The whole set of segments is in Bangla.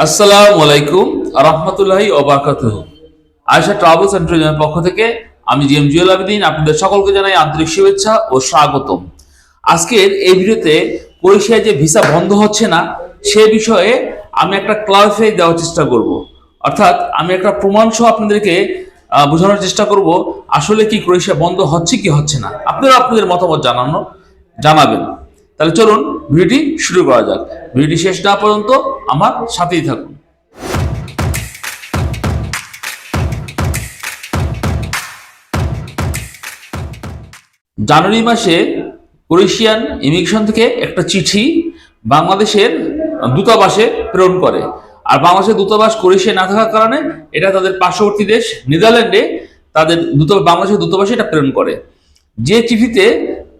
আসসালামু আলাইকুম রহমতুল্লাহি ওবারাকাতুহু আয়সা ট্রাভেলস ট্যুরিজমের পক্ষ থেকে আমি জি এম জুয়েল আবেদিন, আপনাদের সকলকে জানাই আন্তরিক শুভেচ্ছা ও স্বাগতম। আজকের এই ভিডিওতে ক্রোয়েশিয়ায় যে ভিসা বন্ধ হচ্ছে না, সে বিষয়ে আমি একটা ক্লারিফাই দেওয়ার চেষ্টা করব। অর্থাৎ আমি একটা প্রমাণ সহ আপনাদেরকে বোঝানোর চেষ্টা করব, আসলে কি ক্রোয়েশিয়া বন্ধ হচ্ছে কি হচ্ছে না। আপনারা আপনাদের মতামত জানানো, জানাবেন। তাহলে চলুন ভিডিওটি শুরু করা যাক। ভিডিওটি শেষ না পর্যন্ত আমার সাথেই থাকুন। জানুয়ারি মাসে ক্রোয়েশিয়ান ইমিগ্রেশন থেকে একটা চিঠি বাংলাদেশের দূতাবাসে প্রেরণ করে। আর বাংলাদেশের দূতাবাস ক্রোয়েশিয়া না থাকার কারণে এটা তাদের পার্শ্ববর্তী দেশ নেদারল্যান্ডে তাদের দূত বাংলাদেশের দূতাবাসে এটা প্রেরণ করে। যে চিঠিতে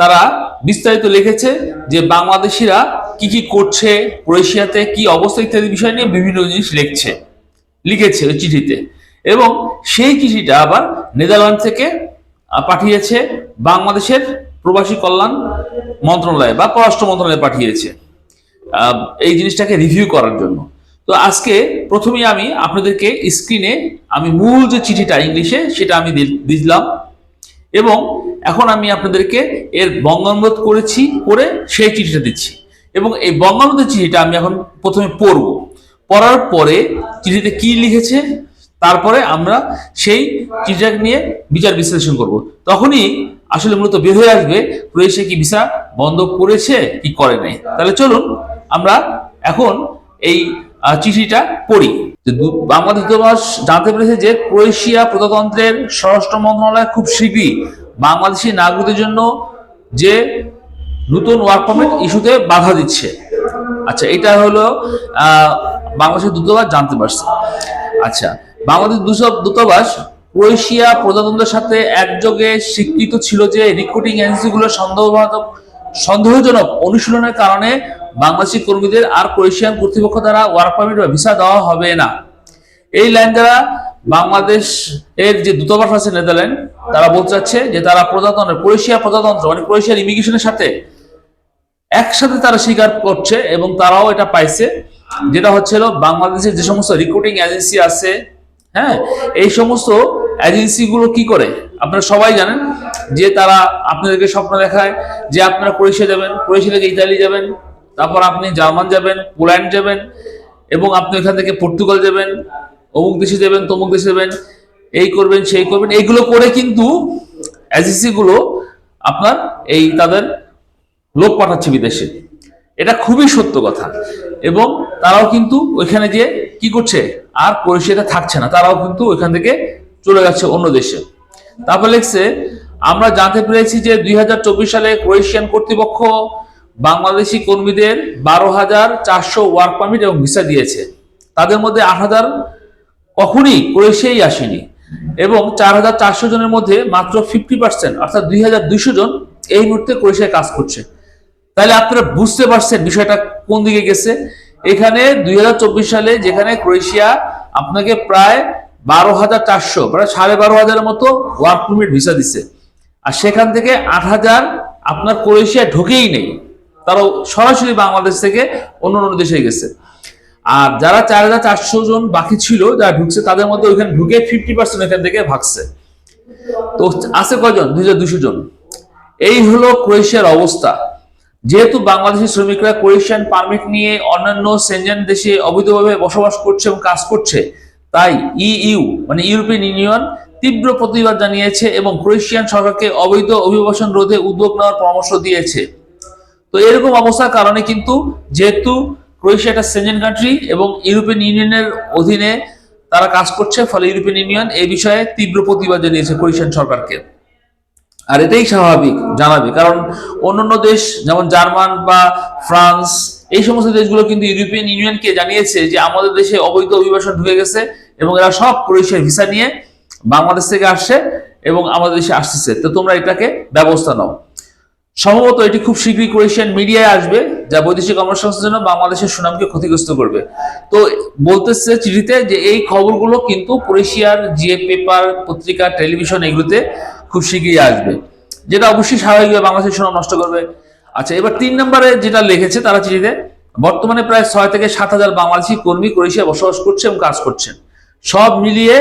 তারা বিস্তারিত লিখেছে যে বাংলাদেশিরা কি কি করছে, ক্রোয়েশিয়াতে কি অবস্থা ইত্যাদি বিষয় নিয়ে বিভিন্ন জিনিস লিখছে, লিখেছে ওই চিঠিতে। এবং সেই চিঠিটা আবার নেদারল্যান্ড থেকে পাঠিয়েছে বাংলাদেশের প্রবাসী কল্যাণ মন্ত্রণালয় বা পররাষ্ট্র মন্ত্রণালয়ে পাঠিয়েছে এই জিনিসটাকে রিভিউ করার জন্য। তো আজকে প্রথমেই আমি আপনাদেরকে স্ক্রিনে আমি মূল যে চিঠিটা ইংলিশে সেটা আমি দিলাম। এবং এখন আমি আপনাদেরকে এর বঙ্গানুবাদ করেছি, করে সেই চিঠিটা দিচ্ছি। এবং এই বঙ্গানুবাদের চিঠিটা আমি এখন প্রথমে পড়ব। পড়ার পরে চিঠিতে কি লিখেছে, তারপরে আমরা সেই চিঠিটাকে নিয়ে বিচার বিশ্লেষণ করব। তখনই আসলে মূলত বের হয়ে আসবে ক্রোয়েশিয়া কি ভিসা বন্ধ করেছে, কি করে নাই। তাহলে চলুন, আমরা এখন এই চিঠিটা পড়ি। বাংলাদেশ দূতাবাস জানতে পেরেছে যে ক্রোয়েশিয়া প্রজাতন্ত্রের স্বরাষ্ট্র মন্ত্রণালয় খুব শীঘ্রই বাংলাদেশি নাগরিকদের জন্য যে নতুন ওয়ার্ক পারমিট ইস্যুতে বাধা দিচ্ছে। আচ্ছা এটা হলো বাংলাদেশের দূতাবাস জানতে পারছে। আচ্ছা বাংলাদেশ দূতাবাস ক্রোয়েশিয়া প্রজাতন্ত্রের সাথে একযোগে স্বীকৃত ছিল যে রিক্রুটিং এজেন্সিগুলো সন্দেহবাদক সন্দেহজনক অনুশীলনের কারণে বাংলাদেশি কর্মীদের আর ক্রোয়েশিয়ান কর্তৃপক্ষ দ্বারা ওয়ার্ক পারমিট বা ভিসা দেওয়া হবে না। এই লাইন দ্বারা বাংলাদেশ এর যে দূতাবাস আছে নেদারল্যান্ড, তারা বলতে চাচ্ছে যে তারা প্রজাতন্ত্র, ক্রোয়েশিয়া প্রজাতন্ত্র মানে ক্রোয়েশিয়ার ইমিগ্রেশনের সাথে একসাথে তারা স্বীকার করছে এবং তারাও এটা পাইছে। যেটা হচ্ছিল বাংলাদেশের যে সমস্ত রিক্রুটিং এজেন্সি আছে হ্যাঁ এই সমস্ত এজেন্সিগুলো কি করে? আপনারা সবাই জানেন যে তারা আপনাদেরকে স্বপ্ন দেখায় যে আপনারা ক্রোয়েশিয়া যাবেন, ক্রোয়েশিয়া থেকে ইতালি যাবেন তারপর আপনি জার্মান যাবেন, পোল্যান্ড যাবেন, এবং আপনি এখান থেকে পর্তুগাল যাবেন, অমুক দেশে যাবেন, তমুক দেশে যাবেন, এই করবেন, সেই করবেন, এইগুলো করে কিন্তু এজেন্সি গুলো আপনার এই তাদের লোক পাঠাচ্ছে বিদেশে। এটা খুবই সত্য কথা। এবং তারাও কিন্তু ওইখানে যে কি করছে? আর ক্রোয়েশিয়াতে থাকছে না। তারাও কিন্তু ওইখান থেকে চলে যাচ্ছে অন্য দেশে। তারপর লিখছে, আমরা জানতে পেরেছি যে দুই হাজার চব্বিশ সালে ক্রোয়েশিয়ান কর্তৃপক্ষ বাংলাদেশি কর্মীদের বারো হাজার চারশো ওয়ার্ক পারমিট এবং ভিসা দিয়েছে। তাদের মধ্যে আট হাজার কখনই ক্রোয়েশিয়াই আসেনি এবং চার হাজার চারশো জনের মধ্যে মাত্র ফিফটি পার্সেন্ট অর্থাৎ দুই হাজার দুইশো জন এই মুহূর্তে ক্রোয়েশিয়ায় কাজ করছে। তাহলে আপনারা বুঝতে পারছেন বিষয়টা কোন দিকে গেছে। এখানে দুই হাজার চব্বিশ সালে যেখানে ক্রোয়েশিয়া আপনাকে প্রায় বারো হাজার চারশো প্রায় সাড়ে বারো হাজারের মতো ওয়ার্ক পারমিট ভিসা দিছে। আর সেখান থেকে আট হাজার আপনার ক্রোয়েশিয়া ঢোকেই নেই। তারাও সরাসরি বাংলাদেশ থেকে অন্য অন্য দেশে গেছে। আর যারা চার হাজার চারশো জন বাকি ছিল, যারা ঢুকছে, তাদের মধ্যে ওইখানে ঢুকে ফিফটি পার্সেন্ট এখান থেকে ভাগছে। তো আছে কয়জন? দুই হাজার দুশো জন। এই হলো ক্রোয়েশিয়ার অবস্থা। যেহেতু বাংলাদেশি শ্রমিকরা ক্রোয়েশিয়ান পারমিট নিয়ে অন্যান্য সেনজেন দেশে অবৈধভাবে বসবাস করছে এবং কাজ করছে, তাই ইইউ মানে ইউরোপিয়ান ইউনিয়ন তীব্র প্রতিবাদ জানিয়েছে এবং ক্রোয়েশিয়ান সরকারকে অবৈধ অভিবাসন রোধে উদ্যোগ নেওয়ার পরামর্শ দিয়েছে। তো এরকম অবস্থার কারণে কিন্তু যেহেতু ক্রোয়েশিয়া একটা সেনজেন কান্ট্রি এবং ইউরোপিয়ান ইউনিয়নের অধীনে তারা কাজ করছে, ফলে ইউরোপিয়ান ইউনিয়ন এই বিষয়ে তীব্র প্রতিবাদ জানিয়েছে ক্রোয়েশিয়ান সরকারকে। আর এটাই স্বাভাবিক, জানাবে। কারণ অন্যান্য দেশ যেমন জার্মান বা ফ্রান্স, এই সমস্ত দেশগুলো কিন্তু ইউরোপিয়ান ইউনিয়নকে জানিয়েছে যে আমাদের দেশে অবৈধ অভিবাসন ঢুকে গেছে এবং এরা সব ক্রোয়েশিয়ার ভিসা নিয়ে বাংলাদেশ থেকে আসছে এবং আমাদের দেশে আসতেছে। তো তোমরা এটাকে ব্যবস্থা নাও। সম্ভবত এটি খুব শীঘ্রই ক্রোয়েশিয়ান মিডিয়ায় আসবে, যা বৈদেশিক কর্মসংস্থানের জন্য বাংলাদেশের সুনামকে ক্ষতিগ্রস্ত করবে। তো বলতেছে চিঠিতে যে এই খবরগুলো কিন্তু ক্রোয়েশিয়ার যে পেপার, পত্রিকা, টেলিভিশন এগুলোতে খুব শীঘ্রই আসবে। যেটা অবশ্যই স্বাভাবিকভাবে বাংলাদেশের সুনাম নষ্ট করবে। আচ্ছা এবার তিন নম্বরে যেটা লিখেছে তারা চিঠিতে, বর্তমানে প্রায় ছয় থেকে সাত হাজার বাংলাদেশি কর্মী ক্রোয়েশিয়া বসবাস করছে এবং কাজ করছেন। সব মিলিয়ে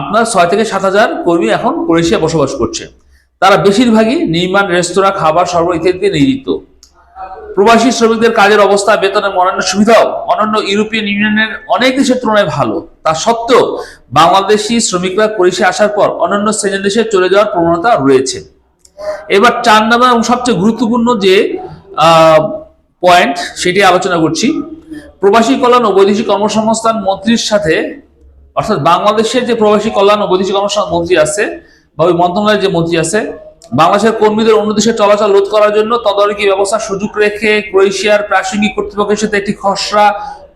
আপনার ছয় থেকে সাত হাজার কর্মী এখন ক্রোয়েশিয়া বসবাস করছে। তারা বেশিরভাগই নির্মাণ রেস্তোরাঁ, খাবার সরবরাহ ইত্যাদিতে নিয়োজিত। প্রবাসী শ্রমিকদের কাজের অবস্থা, বেতনের অন্যান্য সুবিধাও অন্যান্য ইউরোপিয়ান ইউনিয়নের অনেক দেশের তুলনায় ভালো। তা সত্ত্বেও বাংলাদেশি শ্রমিকরা পরিষে আসার পর অন্যান্য শ্রেণির দেশে চলে যাওয়ার প্রবণতা রয়েছে। এবার চার নম্বর এবং সবচেয়ে গুরুত্বপূর্ণ যে পয়েন্ট সেটি আলোচনা করছি। প্রবাসী কল্যাণ ও বৈদেশিক কর্মসংস্থান মন্ত্রীর সাথে, অর্থাৎ বাংলাদেশের যে প্রবাসী কল্যাণ ও বৈদেশিক কর্মসংস্থান মন্ত্রী আছে বা ওই মন্ত্রণালয়ের যে মন্ত্রী আছে, বাংলাদেশের কর্মীদের অন্য দেশে চলাচল রোধ করার জন্য তদারকি ব্যবস্থা সুযোগ রেখে ক্রোয়েশিয়ার প্রাসঙ্গিক কর্তৃপক্ষের সাথে একটি খসড়া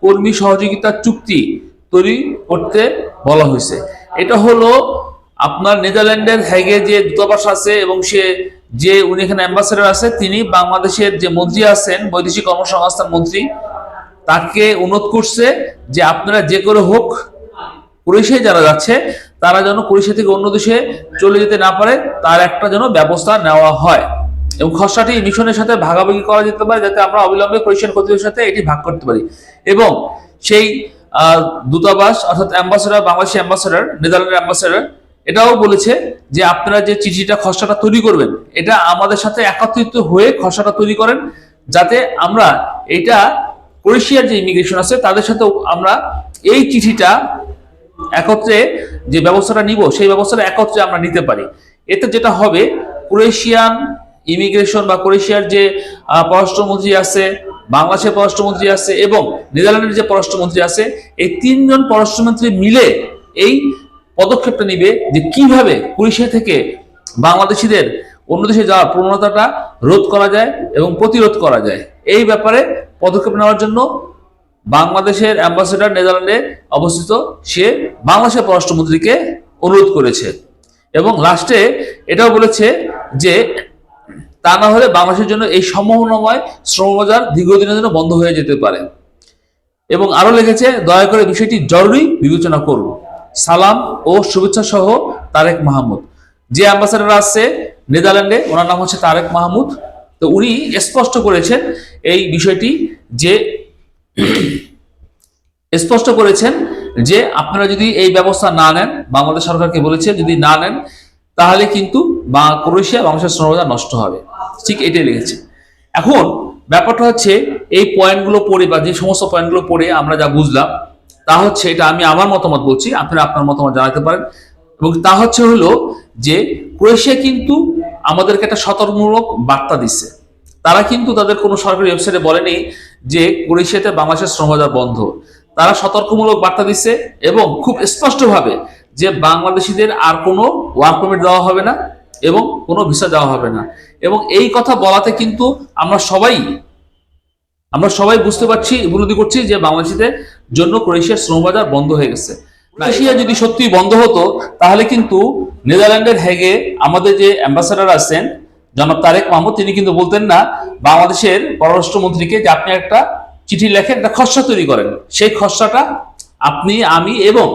কর্মী সহযোগিতা চুক্তি তৈরি করতে বলা হয়েছে। এটা হলো আপনার নেদারল্যান্ডের হ্যাগে যে দূতাবাস আছে এবং সে যে উনি এখানে অ্যাম্বাসেডর আছে, তিনি বাংলাদেশের যে মন্ত্রী আছেন, বৈদেশিক কর্মসংস্থান মন্ত্রী, তাকে অনুরোধ করছে যে আপনারা যে করে হোক, ক্রোয়েশিয়ায় যারা যাচ্ছে তারা যেন ক্রোয়েশিয়া থেকে অন্য দেশে চলে যেতে না পারে, তার একটা যেন ব্যবস্থা নেওয়া হয়। এবং খসড়াটি মিশনের সাথে ভাগাভাগি করা যেতে পারে যাতে আমরা অবিলম্বে ক্রোয়েশিয়ান কর্তৃপক্ষের সাথে এটি ভাগ করতে পারি। এবং সেই দূতাবাস অর্থাৎ অ্যাম্বাসেডার বাংলাদেশি অ্যাম্বাসেডার নেদারল্যান্ডের অ্যাম্বাসেডার এটাও বলেছে যে আপনারা যে চিঠিটা, খসড়াটা তৈরি করবেন, এটা আমাদের সাথে একত্রিত হয়ে খসড়াটা তৈরি করেন, যাতে আমরা এটা ক্রোয়েশিয়ার যে ইমিগ্রেশন আছে, তাদের সাথেও আমরা এই চিঠিটা একত্রে যে ব্যবস্থাটা নিব, সেই ব্যবস্থাটা একত্রে আমরা নিতে পারি। এতে যেটা হবে, ক্রোয়েশিয়ান ইমিগ্রেশন বা ক্রোয়েশিয়ার যে পররাষ্ট্রমন্ত্রী আছে, বাংলাদেশের পররাষ্ট্রমন্ত্রী আছে এবং নেদারল্যান্ডের যে পররাষ্ট্রমন্ত্রী আছে, এই তিনজন পররাষ্ট্রমন্ত্রী মিলে এই পদক্ষেপটা নিবে যে কীভাবে ক্রোয়েশিয়া থেকে বাংলাদেশিদের অন্য দেশে যাওয়ার প্রবণতাটা রোধ করা যায় এবং প্রতিরোধ করা যায়। এই ব্যাপারে পদক্ষেপ নেওয়ার জন্য বাংলাদেশের অ্যাম্বাসেডর নেদারল্যান্ডে অবস্থিত, সে বাংলাদেশের পররাষ্ট্রমন্ত্রীকে অনুরোধ করেছে। এবং লাস্টে এটাও বলেছে যে, তা না হলে বাংলাদেশের জন্য এই সম্ভাবনাময় শ্রমবাজার দীর্ঘদিনের জন্য বন্ধ হয়ে যেতে পারে। এবং আরও লিখেছে, দয়া করে বিষয়টি জরুরি বিবেচনা করুন। সালাম ও শুভেচ্ছা সহ তারেক মাহমুদ। যে অ্যাম্বাসেডার আসছে নেদারল্যান্ডে, ওনার নাম হচ্ছে তারেক মাহমুদ। তো উনি স্পষ্ট করেছেন এই বিষয়টি যে স্পষ্ট করেছেন যে আপনারা যদি এই ব্যবস্থা না নেন, বাংলাদেশ সরকারকে বলেছে যদি না নেন, তাহলে কিন্তু বা ক্রোয়েশিয়া বাংলাদেশের শ্রমবাজার নষ্ট হবে। ঠিক এটাই লিখেছে। এখন ব্যাপারটা হচ্ছে এই পয়েন্টগুলো পড়ে বা যে সমস্ত পয়েন্টগুলো পড়ে আমরা যা বুঝলাম, তা হচ্ছে এটা আমি আমার মতামত বলছি, আপনারা আপনার মতামত জানাতে পারেন। এবং তা হচ্ছে হলো যে ক্রোয়েশিয়া কিন্তু আমাদেরকে একটা সতর্কমূলক বার্তা দিচ্ছে। তারা কিন্তু তাদের কোনো সরকারি ওয়েবসাইটে বলেনি যে ক্রোয়েশিয়াতে বাংলাদেশের শ্রমবাজার বন্ধ। তারা সতর্কমূলক বার্তা দিচ্ছে এবং খুব স্পষ্টভাবে যে বাংলাদেশিদের আর কোনো ওয়ার্ক পারমিট দেওয়া হবে না এবং কোনো ভিসা দেওয়া হবে না। এবং এই কথা বলাতে কিন্তু আমরা সবাই আমরা সবাই বুঝতে পারছি, উপলব্ধি করছি যে বাংলাদেশিদের জন্য ক্রোয়েশিয়ার শ্রমবাজার বন্ধ হয়ে গেছে। ক্রোয়েশিয়া যদি সত্যি বন্ধ হতো, তাহলে কিন্তু নেদারল্যান্ডের হেগে আমাদের যে অ্যাম্বাসাডার আছেন জনাব তারেক মাহমুদ, তিনি কিন্তু বলতেন না, বাংলাদেশের পররাষ্ট্রমন্ত্রীকে যে আপনি একটা চিঠি লেখেন একটা খসড়া তৈরি করেন। সেই খসড়াটা আপনি, আমি এবং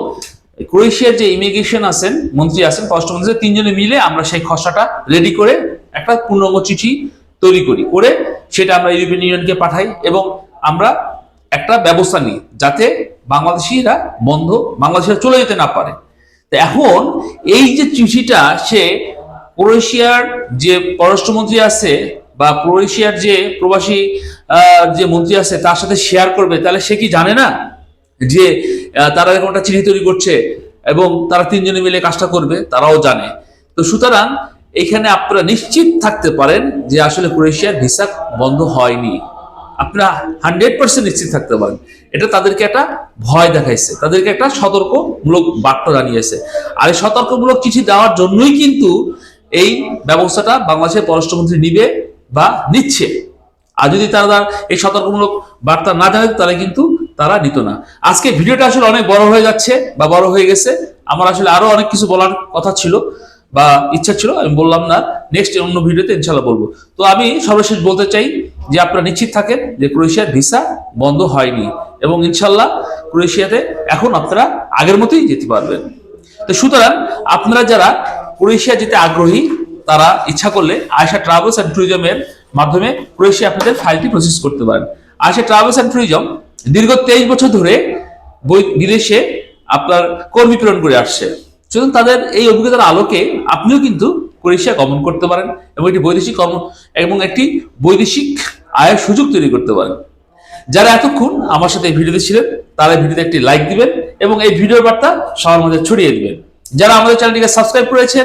ক্রোয়েশিয়ার যে ইমিগ্রেশন আছেন, মন্ত্রী আছেন পররাষ্ট্রমন্ত্রী তিনজনে মিলে আমরা সেই খসড়াটা রেডি করে একটা পূর্ণাঙ্গ চিঠি তৈরি করি। করে সেটা আমরা ইউরোপিয়ান ইউনিয়নকে পাঠাই এবং আমরা একটা ব্যবস্থা নিই যাতে বাংলাদেশিরা বন্ধ, বাংলাদেশিরা চলে যেতে না পারে। এখন এই যে চিঠিটা, সে ক্রোয়েশিয়ার যে পররাষ্ট্রমন্ত্রী আছে বা ক্রোয়েশিয়ার যে প্রবাসী যে মন্ত্রী আছে, তার সাথে শেয়ার করবে, তাহলে সে কি জানে না? যে তারা এরকম একটা চিঠি তৈরি করছে এবং তারা তিনজনে মিলে কাজটা করবে, তারাও জানে। তো সুতরাং, এখানে আপনারা নিশ্চিত থাকতে পারেন যে আসলে ক্রোয়েশিয়ার ভিসা বন্ধ হয়নি। আপনারা হান্ড্রেড পার্সেন্ট নিশ্চিত থাকতে পারেন। এটা তাদেরকে একটা ভয় দেখাইছে। তাদেরকে একটা সতর্কমূলক বার্তা জানিয়েছে। আর এই সতর্কমূলক চিঠি দেওয়ার জন্যই কিন্তু এই ব্যবস্থাটা বাংলাদেশের পররাষ্ট্রমন্ত্রী নিবে বা নিচ্ছে। আর যদি তারা এই সতর্কমূলক বার্তা না জানে, তাহলে কিন্তু তারা নিত না। আজকে ভিডিওটা আসলে অনেক বড় হয়ে যাচ্ছে বা বড় হয়ে গেছে। আমার আসলে আরও অনেক কিছু বলার কথা ছিল বা ইচ্ছা ছিল, আমি বললাম না। নেক্সট অন্য ভিডিওতে ইনশাল্লাহ বলব। তো আমি সর্বশেষ বলতে চাই যে আপনারা নিশ্চিত থাকেন যে ক্রোয়েশিয়ার ভিসা বন্ধ হয়নি এবং ইনশাল্লাহ ক্রোয়েশিয়াতে এখন আপনারা আগের মতোই যেতে পারবেন। তো সুতরাং আপনারা যারা ক্রোয়েশিয়া যেতে আগ্রহী তারা ইচ্ছা করলে আয়সা ট্রাভেলস অ্যান্ড ট্যুরিজমের মাধ্যমে ক্রোয়েশিয়া আপনাদের ফাইলটি প্রসেস করতে পারেন। আসে ট্রাভেলস অ্যান্ড ট্যুরিজম দীর্ঘ তেইশ বছর ধরে বিদেশে আপনার কর্মী প্রেরণ করে আসছে। সুতরাং তাদের এই অভিজ্ঞতার আলোকে আপনিও কিন্তু ক্রোয়েশিয়া গমন করতে পারেন এবং একটি বৈদেশিক এবং একটি বৈদেশিক আয়ের সুযোগ তৈরি করতে পারেন। যারা এতক্ষণ আমার সাথে এই ভিডিওতে ছিলেন, তারা ভিডিওতে একটি লাইক দিবেন এবং এই ভিডিওর বার্তা সবার মধ্যে ছড়িয়ে দিবেন। যারা আমাদের চ্যানেলটিকে সাবস্ক্রাইব করেছেন